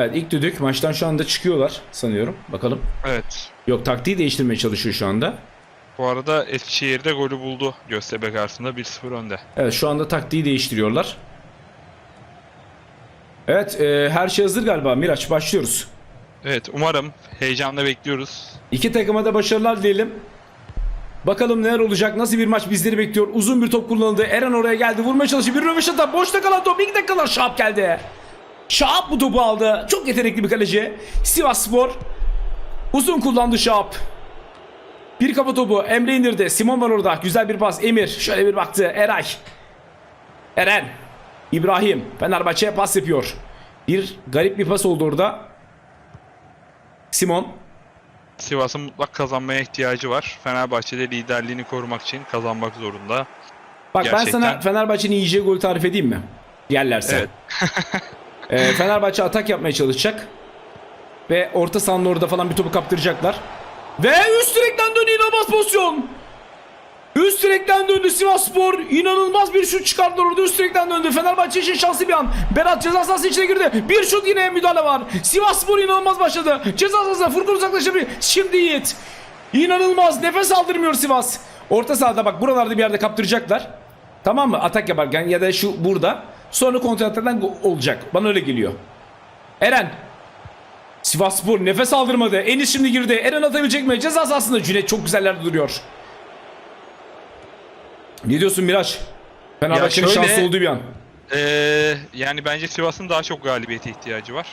Evet ilk düdük maçtan şu anda çıkıyorlar sanıyorum. Bakalım. Evet. Yok taktiği değiştirmeye çalışıyor şu anda. Bu arada Eskişehir'de golü buldu Göztepe karşısında 1-0 önde. Evet şu anda taktiği değiştiriyorlar. Evet e, her şey hazır galiba Miraç başlıyoruz. Evet umarım heyecanla bekliyoruz. İki takıma da başarılar diyelim. Bakalım neler olacak, nasıl bir maç bizleri bekliyor. Uzun bir top kullanıldı. Eren oraya geldi, vurmaya çalışıyor. Bir röveşata, boşta kalan top. İlk dakikalar Şahap geldi. Şahap bu topu aldı. Çok yetenekli bir kaleci. Sivas Spor. Uzun kullandı Şahap. Bir kafa topu. Emre indirdi. Simon var orada. Güzel bir pas. Emir şöyle bir baktı. Eray. Eren. İbrahim. Fenerbahçe'ye pas yapıyor. Bir garip bir pas oldu orada. Simon. Sivas'ın mutlak kazanmaya ihtiyacı var. Fenerbahçe'de liderliğini korumak için kazanmak zorunda. Bak ben Gerçekten. sana Fenerbahçe'nin yiyeceği golü tarif edeyim mi? Yerlerse. Evet. Ee, Fenerbahçe atak yapmaya çalışacak. Ve orta sahanın orada falan bir topu kaptıracaklar. Ve üst direkten döndü inanılmaz pozisyon. Üst direkten döndü Sivasspor. İnanılmaz bir şut çıkardılar orada üst direkten döndü. Fenerbahçe için şanslı bir an. Berat ceza sahası içine girdi. Bir şut yine müdahale var. Sivasspor inanılmaz başladı. Ceza sahasına Furkan uzaklaşabilir. Şimdi Yiğit. İnanılmaz nefes aldırmıyor Sivas. Orta sahada bak buralarda bir yerde kaptıracaklar. Tamam mı? Atak yaparken ya da şu burada. Sonra kontrol ataktan go- olacak. Bana öyle geliyor. Eren. Sivasspor nefes aldırmadı. Enis şimdi girdi. Eren atabilecek mi? Ceza sahasında Cüneyt çok güzellerde duruyor. Ne diyorsun Miraç? Fenerbahçe'nin şöyle- şanslı olduğu bir an. Ee, yani bence Sivas'ın daha çok galibiyete ihtiyacı var.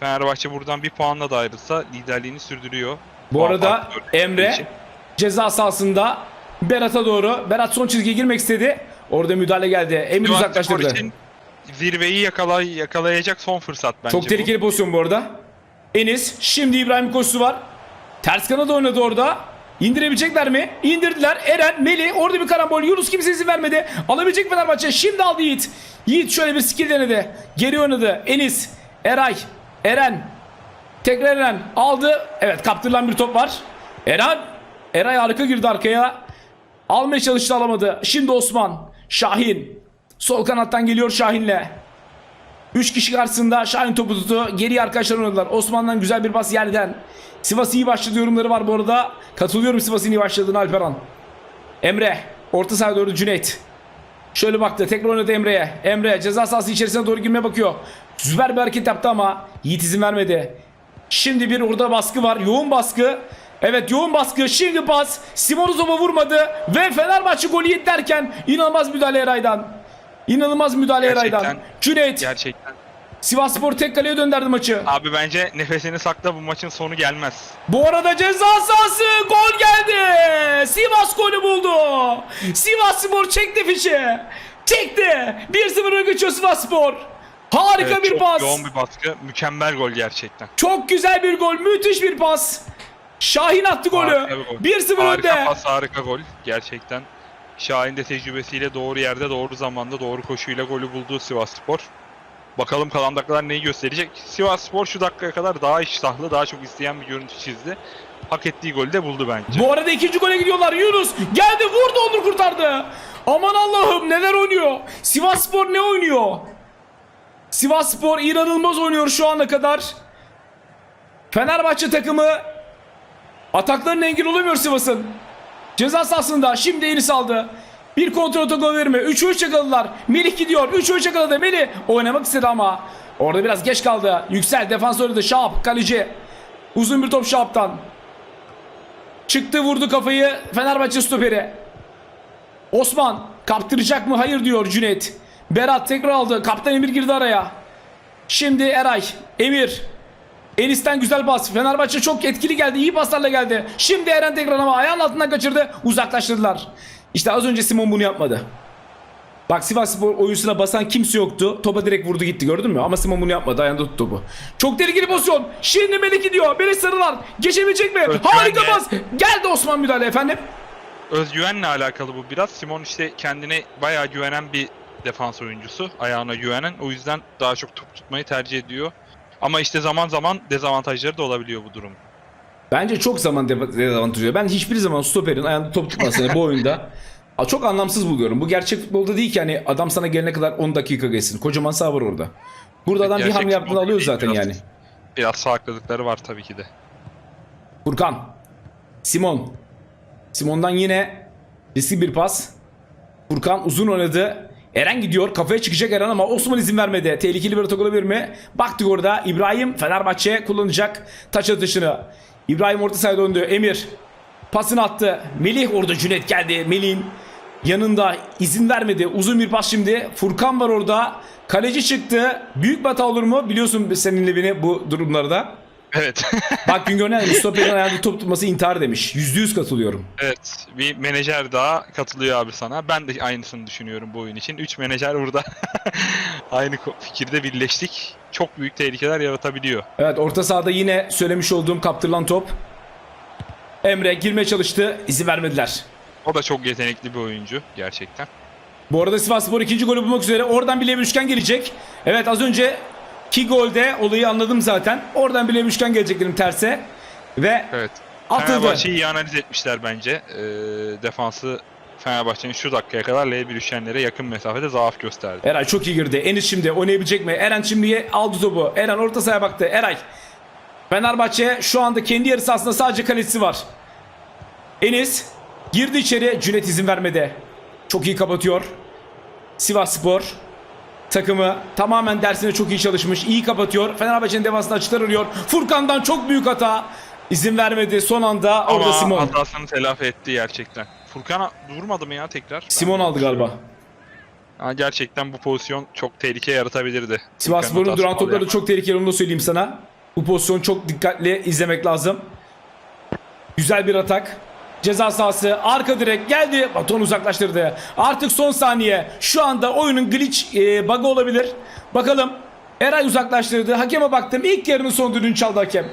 Fenerbahçe buradan bir puanla da ayrılsa liderliğini sürdürüyor. Bu Puan arada Emre için. ceza sahasında Berat'a doğru. Berat son çizgiye girmek istedi. Orada müdahale geldi. Emir uzaklaştırdı. için zirveyi yakalay yakalayacak son fırsat bence Çok bu. tehlikeli pozisyon bu arada. Enis. Şimdi İbrahim koşusu var. Ters kanada oynadı orada. İndirebilecekler mi? İndirdiler. Eren, Meli. Orada bir karambol. Yunus kimse izin vermedi. Alabilecek Fenerbahçe. Şimdi aldı Yiğit. Yiğit şöyle bir skill denedi. Geri oynadı. Enis. Eray. Eren. Tekrar Eren. Aldı. Evet kaptırılan bir top var. Eren. Eray harika girdi arkaya. Almaya çalıştı alamadı. Şimdi Osman. Şahin. Sol kanattan geliyor Şahin'le. 3 kişi karşısında Şahin topu tuttu. Geri arkadaşlar oynadılar. Osman'dan güzel bir pas yerden. Sivas iyi başladı yorumları var bu arada. Katılıyorum Sivas'ın iyi başladığını Alperan. Emre. Orta sahaya doğru Cüneyt. Şöyle baktı. Tekrar oynadı Emre'ye. Emre ceza sahası içerisine doğru girmeye bakıyor. Süper bir hareket yaptı ama Yiğit izin vermedi. Şimdi bir orada baskı var. Yoğun baskı. Evet yoğun baskı. Şimdi pas. Simon topa vurmadı. Ve Fenerbahçe golü yedi derken inanılmaz müdahale Eray'dan. İnanılmaz müdahale Gerçekten- Eray'dan. Cüneyt. Gerçekten. Sivasspor tek kaleye dönderdi maçı. Abi bence nefesini sakla bu maçın sonu gelmez. Bu arada ceza sahası gol geldi. Sivas golü buldu. Sivasspor çekti fişi. Çekti. 1-0 öne geçiyor Sivasspor. Harika Evet, bir çok pas. yoğun bir baskı. Mükemmel gol gerçekten. Çok güzel bir gol. Müthiş bir pas. Şahin attı golü. Harika bir gol. 1-0 Harika önde. pas, harika gol. Gerçekten. Şahin de tecrübesiyle doğru yerde, doğru zamanda, doğru koşuyla golü buldu Sivasspor. Bakalım kalan dakikalar neyi gösterecek. Sivasspor şu dakikaya kadar daha iştahlı, daha çok isteyen bir görüntü çizdi. Hak ettiği golü de buldu bence. Bu arada ikinci gole gidiyorlar. Yunus geldi vurdu Onur kurtardı. Aman Allah'ım neler oynuyor. Sivasspor ne oynuyor? Sivasspor inanılmaz oynuyor şu ana kadar. Fenerbahçe takımı ataklarına engel olamıyor Sivas'ın. Ceza sahasında şimdi Enis aldı. Bir kontrol otogon verme. 3'ü 3 yakaladılar. Melih gidiyor. 3'ü 3 yakaladı. Melih oynamak istedi ama. Orada biraz geç kaldı. Yüksel defans oynadı. Şahap kaleci. Uzun bir top Şahap'tan. Çıktı vurdu kafayı Fenerbahçe stoperi. Osman kaptıracak mı? Hayır diyor Cüneyt. Berat tekrar aldı. Kaptan Emir girdi araya. Şimdi Eray. Emir. Enis'ten güzel pas. Fenerbahçe çok etkili geldi. iyi paslarla geldi. Şimdi Eren tekrar ama ayağın altından kaçırdı. Uzaklaştırdılar. İşte az önce Simon bunu yapmadı. Bak Sivas Spor oyuncusuna basan kimse yoktu. Topa direkt vurdu gitti gördün mü? Ama Simon bunu yapmadı. Ayağında tuttu topu. Çok tehlikeli pozisyon. Şimdi Melih gidiyor. Melih sarılar. Geçebilecek mi? Özgüvenle. Harika pas. Geldi Osman müdahale efendim. Özgüvenle alakalı bu biraz. Simon işte kendine bayağı güvenen bir defans oyuncusu. Ayağına güvenen. O yüzden daha çok top tutmayı tercih ediyor. Ama işte zaman zaman dezavantajları da olabiliyor bu durum. Bence çok zaman de- dezavantajı. Ben hiçbir zaman stoperin ayağında top tutmasını bu oyunda çok anlamsız buluyorum. Bu gerçek futbolda değil ki hani adam sana gelene kadar 10 dakika geçsin. Kocaman saha var orada. Burada adam bir hamle yaptığında futbol alıyor zaten biraz- yani. Biraz sakladıkları var tabii ki de. Furkan. Simon. Simon'dan yine riskli bir pas. Furkan uzun oynadı. Eren gidiyor. Kafaya çıkacak Eren ama Osman izin vermedi. Tehlikeli bir atak olabilir mi? Baktık orada. İbrahim Fenerbahçe kullanacak taç atışını. İbrahim orta sahaya döndü. Emir pasını attı. Melih orada Cüneyt geldi. Melih'in yanında izin vermedi. Uzun bir pas şimdi. Furkan var orada. Kaleci çıktı. Büyük bir hata olur mu? Biliyorsun seninle beni bu durumlarda. Evet. Bak Güngör ne demiş? Stoper'in ayağında top tutması intihar demiş. Yüzde yüz katılıyorum. evet. Bir menajer daha katılıyor abi sana. Ben de aynısını düşünüyorum bu oyun için. 3 menajer burada. Aynı fikirde birleştik. Çok büyük tehlikeler yaratabiliyor. Evet orta sahada yine söylemiş olduğum kaptırılan top. Emre girmeye çalıştı. İzin vermediler. O da çok yetenekli bir oyuncu gerçekten. Bu arada Sivasspor ikinci golü bulmak üzere. Oradan bile bir üçgen gelecek. Evet az önce ki golde olayı anladım zaten. Oradan bile üçgen gelecek dedim terse. Ve Evet. atıldı. Fenerbahçe'yi iyi analiz etmişler bence. Ee, defansı Fenerbahçe'nin şu dakikaya kadar L1 üçgenlere yakın mesafede zaaf gösterdi. Eray çok iyi girdi. Enis şimdi oynayabilecek mi? Eren şimdi aldı topu. Eren orta sahaya baktı. Eray. Fenerbahçe şu anda kendi yarı sahasında sadece kalesi var. Enis girdi içeri. Cüneyt izin vermedi. Çok iyi kapatıyor. Sivas Spor takımı tamamen dersine çok iyi çalışmış. iyi kapatıyor. Fenerbahçe'nin defansında açıklar arıyor. Furkan'dan çok büyük hata. İzin vermedi. Son anda orada Ama Simon. hatasını telafi etti gerçekten. Furkan vurmadı mı ya tekrar? Simon aldı galiba. Ha, gerçekten bu pozisyon çok tehlike yaratabilirdi. Sivasspor'un duran topları çok tehlikeli onu da söyleyeyim sana. Bu pozisyonu çok dikkatli izlemek lazım. Güzel bir atak. Ceza sahası arka direk geldi. Baton uzaklaştırdı. Artık son saniye. Şu anda oyunun glitch e, bug'ı olabilir. Bakalım. Eray uzaklaştırdı. Hakeme baktım. İlk yarının son düdüğünü çaldı hakem.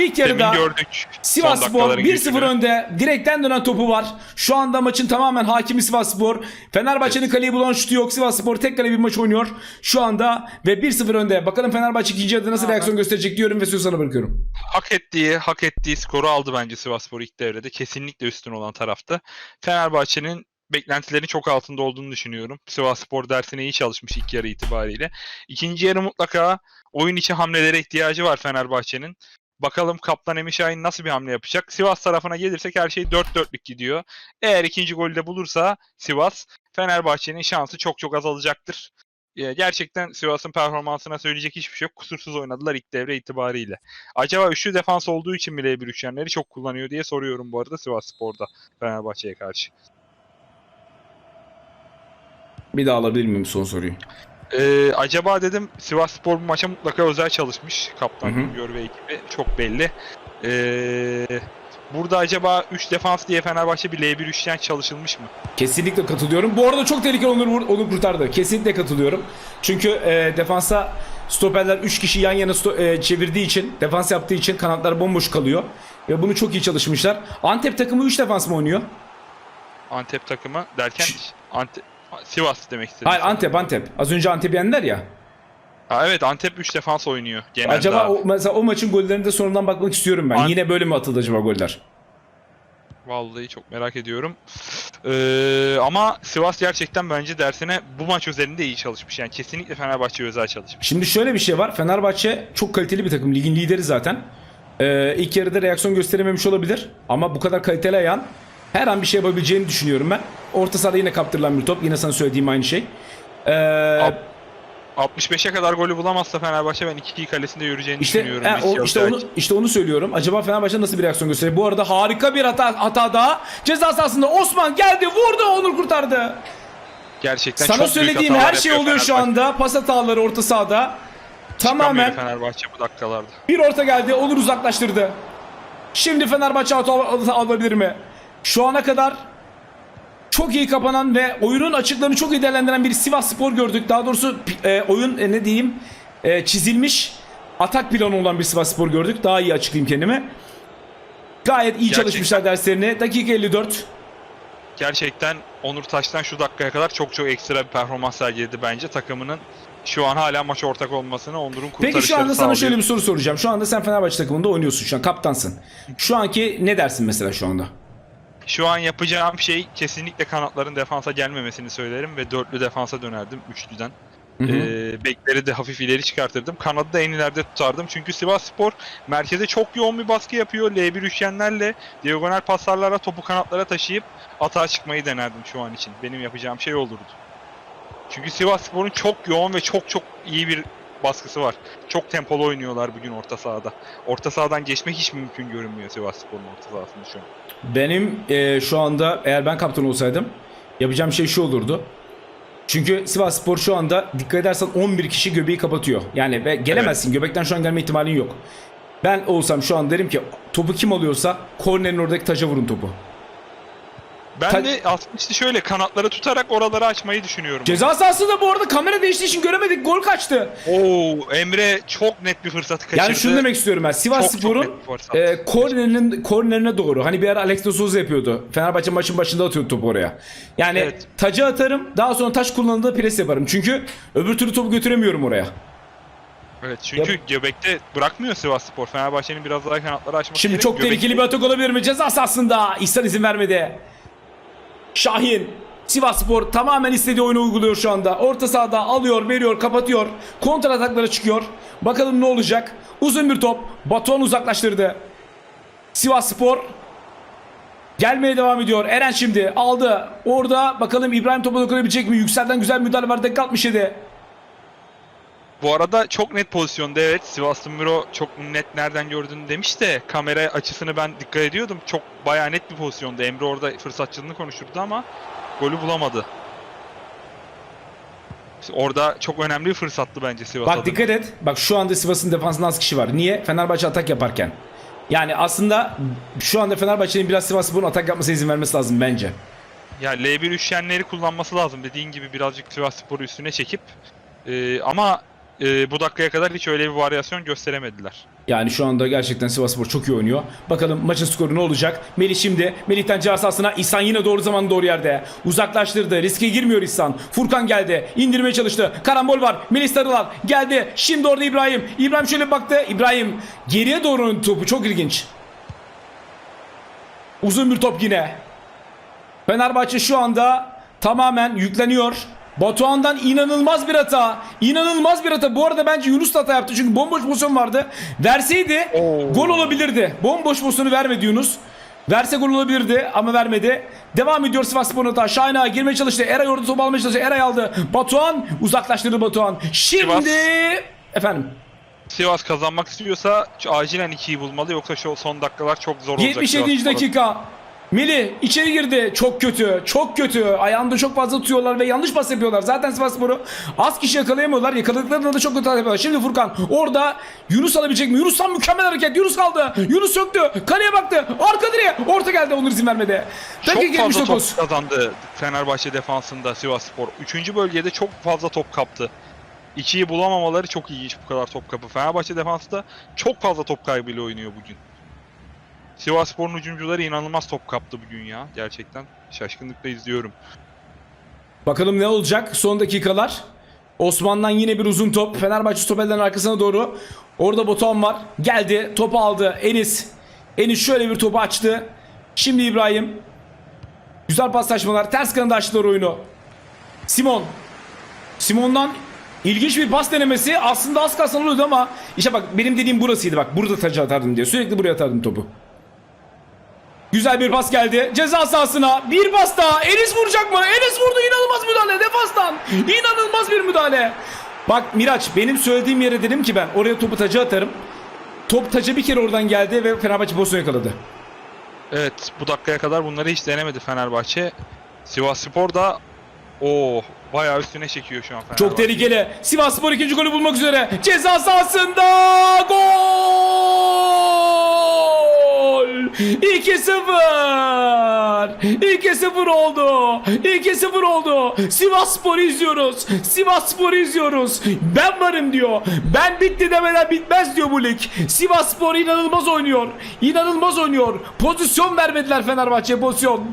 İlk Demin yarıda gördük. son Sivas Spor dakikaların 1-0 gücünü. önde. Direkten dönen topu var. Şu anda maçın tamamen hakimi Sivas Spor. Fenerbahçe'nin kaleyi bulan şutu yok. Sivas Spor tek kale bir maç oynuyor. Şu anda ve 1-0 önde. Bakalım Fenerbahçe ikinci yarıda nasıl reaksiyon gösterecek diyorum ve sözü sana bırakıyorum. hak ettiği, hak ettiği skoru aldı bence Sivasspor ilk devrede. Kesinlikle üstün olan tarafta. Fenerbahçe'nin beklentilerin çok altında olduğunu düşünüyorum. Sivasspor dersine iyi çalışmış ilk yarı itibariyle. İkinci yarı mutlaka oyun içi hamlelere ihtiyacı var Fenerbahçe'nin. Bakalım Kaptan Emin Şahin nasıl bir hamle yapacak? Sivas tarafına gelirsek her şey 4-4'lük gidiyor. Eğer ikinci golü de bulursa Sivas, Fenerbahçe'nin şansı çok çok azalacaktır. Ee, Gerçekten Sivas'ın performansına söyleyecek hiçbir şey yok. Kusursuz oynadılar ilk devre itibariyle. Acaba üçlü defans olduğu için mi L1 üçgenleri çok kullanıyor diye soruyorum bu arada Sivas Spor'da Fenerbahçe'ye karşı. Bir daha alabilir miyim son soruyu? Ee, acaba dedim Sivas Spor bu maça mutlaka özel çalışmış. Kaptan. Güngör ve ekibi çok belli. Ee, burada acaba 3 defans diye Fenerbahçe bir L1 üçgen çalışılmış mı? Kesinlikle katılıyorum. Bu arada çok tehlikeli onu, onu kurtardı. Kesinlikle katılıyorum. Çünkü e, defansa stoperler 3 kişi yan yana e, çevirdiği için, defans yaptığı için kanatlar bomboş kalıyor. Ve bunu çok iyi çalışmışlar. Antep takımı 3 defans mı oynuyor? Antep takımı derken Antep, Sivas demek istedim. Hayır Antep Antep. Az önce Antep yendiler ya. Ha, evet Antep 3 defans oynuyor genelde. acaba abi. o, mesela o maçın gollerine de sonradan bakmak istiyorum ben. An- Yine böyle mi atıldı acaba goller? Vallahi çok merak ediyorum. Ee, ama Sivas gerçekten bence dersine bu maç üzerinde iyi çalışmış. Yani kesinlikle Fenerbahçe özel çalışmış. Şimdi şöyle bir şey var. Fenerbahçe çok kaliteli bir takım. Ligin lideri zaten. Ee, ilk yarıda reaksiyon gösterememiş olabilir. Ama bu kadar kaliteli ayağın her an bir şey yapabileceğini düşünüyorum ben. Orta sahada yine kaptırılan bir top. Yine sana söylediğim aynı şey. Ee, Ab- 65'e kadar golü bulamazsa Fenerbahçe ben 2-2 kalesinde yürüyeceğini işte, düşünüyorum. e, o, işte onu işte onu söylüyorum. Acaba Fenerbahçe nasıl bir reaksiyon gösterecek? Bu arada harika bir hata, hata daha. Ceza sahasında Osman geldi, vurdu, Onur kurtardı. Gerçekten Sana çok söylediğim her şey oluyor şu anda. Pas hataları orta sahada. Tamamen Fenerbahçe bu dakikalarda. Bir orta geldi. Onur uzaklaştırdı. Şimdi Fenerbahçe hata al- alabilir mi? Şu ana kadar çok iyi kapanan ve oyunun açıklarını çok iyi değerlendiren bir Sivas Spor gördük. Daha doğrusu e, oyun e, ne diyeyim e, çizilmiş atak planı olan bir Sivas Spor gördük. Daha iyi açıklayayım kendimi. Gayet iyi Gerçekten. çalışmışlar derslerini. Dakika 54. Gerçekten Onur Taş'tan şu dakikaya kadar çok çok ekstra bir performans sergiledi bence. Takımının şu an hala maç ortak olmasını Onur'un kurtarışları Peki şu anda sana şöyle bir soru soracağım. Şu anda sen Fenerbahçe takımında oynuyorsun şu an. Kaptansın. Şu anki ne dersin mesela şu anda? Şu an yapacağım şey kesinlikle kanatların defansa gelmemesini söylerim ve dörtlü defansa dönerdim üçlüden. Hı hı. Ee, bekleri de hafif ileri çıkartırdım. Kanadı da en ileride tutardım. Çünkü Sivas Spor merkeze çok yoğun bir baskı yapıyor. L1 üçgenlerle diagonal paslarla topu kanatlara taşıyıp atağa çıkmayı denerdim şu an için. Benim yapacağım şey olurdu. Çünkü Sivas Spor'un çok yoğun ve çok çok iyi bir baskısı var. Çok tempolu oynuyorlar bugün orta sahada. Orta sahadan geçmek hiç mümkün görünmüyor Sivas Spor'un orta sahasında şu an. Benim e, şu anda eğer ben kaptan olsaydım yapacağım şey şu olurdu. Çünkü Sivas Spor şu anda dikkat edersen 11 kişi göbeği kapatıyor. Yani ve gelemezsin. Göbekten şu an gelme ihtimalin yok. Ben olsam şu an derim ki topu kim alıyorsa kornerin oradaki taca vurun topu. Ben Ta- de aslında işte şöyle kanatları tutarak oraları açmayı düşünüyorum. Ceza sahasında bu arada kamera değiştiği için göremedik. Gol kaçtı. Oo Emre çok net bir fırsat kaçırdı. Yani şunu demek istiyorum ben. Sivas Çok çok Spor'un net bir fırsat. e, kornerinin kornerine doğru. Hani bir ara Alex de Souza yapıyordu. Fenerbahçe maçın başında atıyordu topu oraya. Yani Evet. tacı atarım. Daha sonra taş kullanıldığında pres yaparım. Çünkü öbür türlü topu götüremiyorum oraya. Evet çünkü göbekte bırakmıyor Sivas Spor. Fenerbahçe'nin biraz daha kanatları açması Şimdi gerek. çok Göbekte- tehlikeli bir atak olabilir mi? Ceza sahasında. İhsan izin vermedi. Şahin. Sivas Spor tamamen istediği oyunu uyguluyor şu anda. Orta sahada alıyor, veriyor, kapatıyor. Kontra ataklara çıkıyor. Bakalım ne olacak? Uzun bir top. Batuhan uzaklaştırdı. Sivas Spor gelmeye devam ediyor. Eren şimdi aldı. Orada bakalım İbrahim topa dokunabilecek mi? Yükselden güzel müdahale var. Dakika 67. Bu arada çok net pozisyonda evet. Sivaslı Miro çok net nereden gördüğünü demiş de kamera açısını ben dikkat ediyordum. Çok bayağı net bir pozisyonda. Emre orada fırsatçılığını konuşturdu ama golü bulamadı. Orada çok önemli bir fırsattı bence Sivas Bak adına. dikkat et. Bak şu anda Sivas'ın defansında az kişi var. Niye? Fenerbahçe atak yaparken. Yani aslında şu anda Fenerbahçe'nin biraz Sivasspor'un atak yapmasına izin vermesi lazım bence. Ya L1 üçgenleri kullanması lazım. Dediğin gibi birazcık Sivas Spor'u üstüne çekip e, ama e, bu dakikaya kadar hiç öyle bir varyasyon gösteremediler. Yani şu anda gerçekten Sivasspor çok iyi oynuyor. Bakalım maçın skoru ne olacak? Melih şimdi. Melih'ten ceza sahasına İhsan yine doğru zaman doğru yerde. Uzaklaştırdı. Riske girmiyor İhsan. Furkan geldi. İndirmeye çalıştı. Karambol var. Melih Sarılar geldi. Şimdi orada İbrahim. İbrahim şöyle baktı. İbrahim geriye doğru topu. Çok ilginç. Uzun bir top yine. Fenerbahçe şu anda tamamen yükleniyor. Batuhan'dan inanılmaz bir hata. İnanılmaz bir hata. Bu arada bence Yunus da hata yaptı. Çünkü bomboş pozisyon vardı. Verseydi Oo. gol olabilirdi. Bomboş pozisyonu vermedi Yunus. Verse gol olabilirdi ama vermedi. Devam ediyor Sivasspor'un hata. Şahin Ağa girmeye çalıştı. Eray orada topu almaya çalıştı. Eray aldı. Batuhan uzaklaştırdı Batuhan. Şimdi efendim Sivas kazanmak istiyorsa acilen 2'yi bulmalı yoksa şu son dakikalar çok zor olacak. 77. Sivas Spor'a. dakika. Mili içeri girdi. Çok kötü. Çok kötü. Ayağında çok fazla tutuyorlar ve yanlış pas yapıyorlar. Zaten Sivasspor'u az kişi yakalayamıyorlar. Yakaladıklarında da çok kötü yapıyorlar. Şimdi Furkan orada Yunus alabilecek mi? Yunus'tan mükemmel hareket. Yunus kaldı. Yunus söktü. Kaleye baktı. Arka direğe. Orta geldi. Onur izin vermedi. Dakika Çok fazla 79. top kazandı Fenerbahçe defansında Sivas Spor. Üçüncü bölgede çok fazla top kaptı. İkiyi bulamamaları çok ilginç bu kadar top kapı. Fenerbahçe defansı da çok fazla top kaybıyla oynuyor bugün. Sivas Spor'un hücumcuları inanılmaz top kaptı bugün ya. Gerçekten şaşkınlıkla izliyorum. Bakalım ne olacak son dakikalar. Osman'dan yine bir uzun top. Fenerbahçe stoperlerin arkasına doğru. Orada Botan var. Geldi. Topu aldı. Enis. Enis şöyle bir topu açtı. Şimdi İbrahim. Güzel paslaşmalar. Ters kanada açtılar oyunu. Simon. Simon'dan ilginç bir pas denemesi. Aslında az kalsın oluyordu ama işte bak benim dediğim burasıydı bak. Burada tacı atardım diye. Sürekli buraya atardım topu. Güzel bir pas geldi. Ceza sahasına bir pas daha. Enis vuracak mı? Enis vurdu. İnanılmaz müdahale defanstan. İnanılmaz bir müdahale. Bak Miraç benim söylediğim yere dedim ki ben oraya topu taca atarım. Top taca bir kere oradan geldi ve Fenerbahçe pozisyon yakaladı. Evet bu dakikaya kadar bunları hiç denemedi Fenerbahçe. Sivas Spor da o bayağı üstüne çekiyor şu an Fenerbahçe. Çok tehlikeli. Sivas Spor ikinci golü bulmak üzere. Ceza sahasında gol! 2-0. 2-0 oldu. 2-0 oldu. Sivas Spor'u izliyoruz. Sivas Spor'u izliyoruz. Ben varım diyor. Ben bitti demeden bitmez diyor bu lig. Sivas Spor inanılmaz oynuyor. İnanılmaz oynuyor. Pozisyon vermediler Fenerbahçe pozisyon.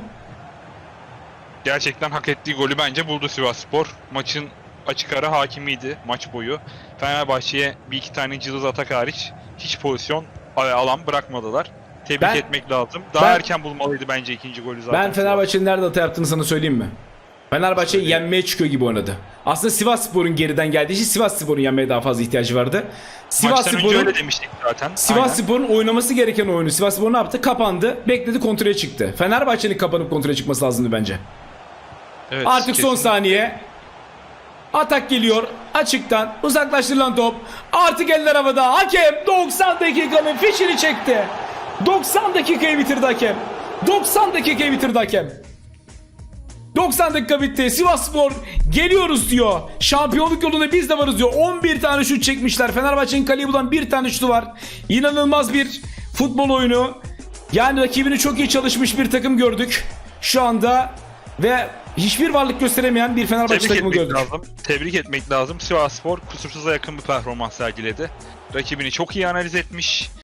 Gerçekten hak ettiği golü bence buldu Sivas Spor. Maçın açık ara hakimiydi maç boyu. Fenerbahçe'ye bir iki tane cılız atak hariç hiç pozisyon a- alan bırakmadılar. Tebrik Ben- etmek lazım. Daha ben- erken bulmalıydı bence ikinci golü zaten. Ben Fenerbahçe'nin nerede hata yaptığını sana söyleyeyim mi? Fenerbahçe yenmeye çıkıyor gibi oynadı. Aslında Sivas Spor'un geriden geldiği için Sivas Spor'un yenmeye daha fazla ihtiyacı vardı. Sivas Spor'un öyle demiştik zaten. Sivas. Spor'un oynaması gereken oyunu Sivas Spor ne yaptı? Kapandı. Bekledi kontrole çıktı. Fenerbahçe'nin kapanıp kontrole çıkması lazımdı bence. Evet, Artık son kesin. saniye. Atak geliyor. Açıktan uzaklaştırılan top. Artık eller havada. Hakem 90 dakikanın fişini çekti. 90 dakikayı bitirdi hakem. 90 dakikayı bitirdi hakem. 90 dakika bitti. Sivasspor geliyoruz diyor. Şampiyonluk yolunda biz de varız diyor. 11 tane şut çekmişler. Fenerbahçe'nin kaleye bulan bir tane şutu var. İnanılmaz bir futbol oyunu. Yani rakibini çok iyi çalışmış bir takım gördük. Şu anda ve hiçbir varlık gösteremeyen bir Fenerbahçe Tebrik takımı gördük. lazım. Tebrik etmek lazım. Sivas Spor kusursuza yakın bir performans sergiledi. Rakibini çok iyi analiz etmiş.